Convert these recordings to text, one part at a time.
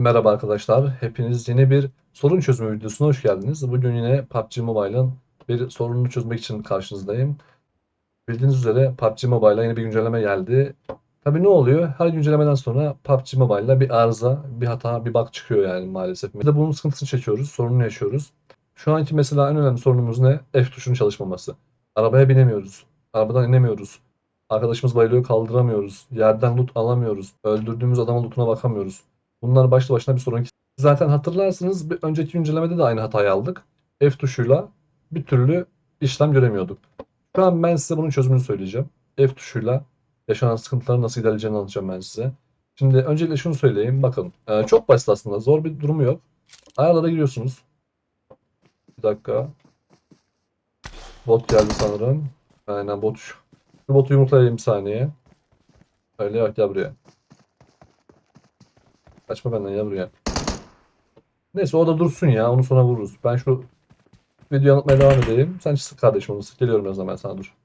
Merhaba arkadaşlar. Hepiniz yeni bir sorun çözümü videosuna hoş geldiniz. Bugün yine PUBG Mobile'ın bir sorununu çözmek için karşınızdayım. Bildiğiniz üzere PUBG Mobile'a yeni bir güncelleme geldi. Tabii ne oluyor? Her güncellemeden sonra PUBG Mobile'da bir arıza, bir hata, bir bug çıkıyor yani maalesef. Biz de bunun sıkıntısını çekiyoruz, sorununu yaşıyoruz. Şu anki mesela en önemli sorunumuz ne? F tuşunun çalışmaması. Arabaya binemiyoruz. Arabadan inemiyoruz. Arkadaşımız bayılıyor kaldıramıyoruz. Yerden loot alamıyoruz. Öldürdüğümüz adamın lootuna bakamıyoruz. Bunlar başlı başına bir sorun. Zaten hatırlarsınız bir önceki güncellemede de aynı hatayı aldık. F tuşuyla bir türlü işlem göremiyorduk. Şu an ben size bunun çözümünü söyleyeceğim. F tuşuyla yaşanan sıkıntıların nasıl giderileceğini anlatacağım ben size. Şimdi öncelikle şunu söyleyeyim. Bakın e, çok basit aslında. Zor bir durumu yok. Ayarlara giriyorsunuz. Bir dakika. Bot geldi sanırım. Aynen bot. Şu botu yumruklayayım bir saniye. Öyle yok ya buraya. Kaçma benden ya buraya. Neyse o da dursun ya. Onu sonra vururuz. Ben şu videoyu anlatmaya devam edeyim. Sen sık kardeşim onu sık. Geliyorum birazdan ben sana dur.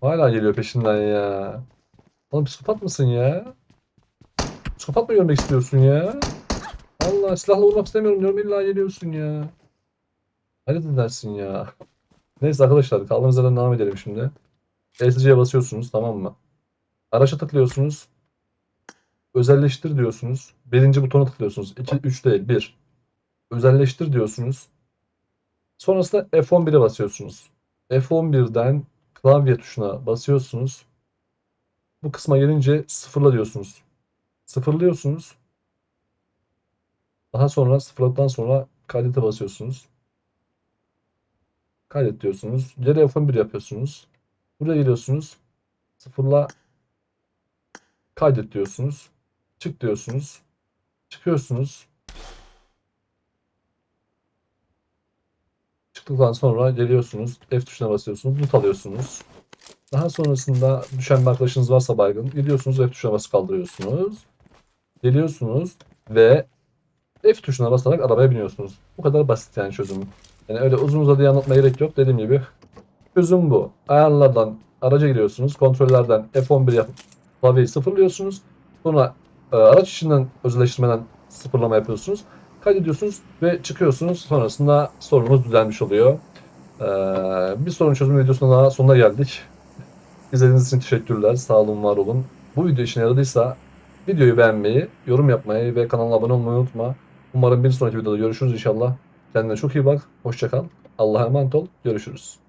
Hala geliyor peşinden ya. Oğlum psikopat mısın ya? Psikopat mı görmek istiyorsun ya? Allah silahla vurmak istemiyorum diyorum illa geliyorsun ya. Hayret edersin ya. Neyse arkadaşlar kaldığımız yerden devam edelim şimdi. ESC'ye basıyorsunuz tamam mı? Araça tıklıyorsunuz. Özelleştir diyorsunuz. Birinci butona tıklıyorsunuz. 2, 3 değil 1. Özelleştir diyorsunuz. Sonrasında F11'e basıyorsunuz. F11'den klavye tuşuna basıyorsunuz. Bu kısma gelince sıfırla diyorsunuz. Sıfırlıyorsunuz. Daha sonra sıfırladıktan sonra kaydete basıyorsunuz. Kaydet diyorsunuz. Geri F11 yapıyorsunuz. Buraya geliyorsunuz. Sıfırla kaydet diyorsunuz. Çık diyorsunuz. Çıkıyorsunuz. Çıktıktan sonra geliyorsunuz. F tuşuna basıyorsunuz. Loot alıyorsunuz. Daha sonrasında düşen bir arkadaşınız varsa baygın. Gidiyorsunuz F tuşuna basıp kaldırıyorsunuz. Geliyorsunuz ve F tuşuna basarak arabaya biniyorsunuz. Bu kadar basit yani çözümü. Yani öyle uzun uzadıya anlatmaya gerek yok. Dediğim gibi çözüm bu. Ayarlardan araca giriyorsunuz. Kontrollerden F11 yapıp klavyeyi sıfırlıyorsunuz. Sonra e, araç içinden özelleştirmeden sıfırlama yapıyorsunuz. Kaydediyorsunuz ve çıkıyorsunuz. Sonrasında sorunumuz düzelmiş oluyor. E, bir sorun çözümü videosuna daha sonuna geldik. İzlediğiniz için teşekkürler. Sağ olun, var olun. Bu video işine yaradıysa videoyu beğenmeyi, yorum yapmayı ve kanala abone olmayı unutma. Umarım bir sonraki videoda görüşürüz inşallah. Kendine çok iyi bak. Hoşça kal. Allah'a emanet ol. Görüşürüz.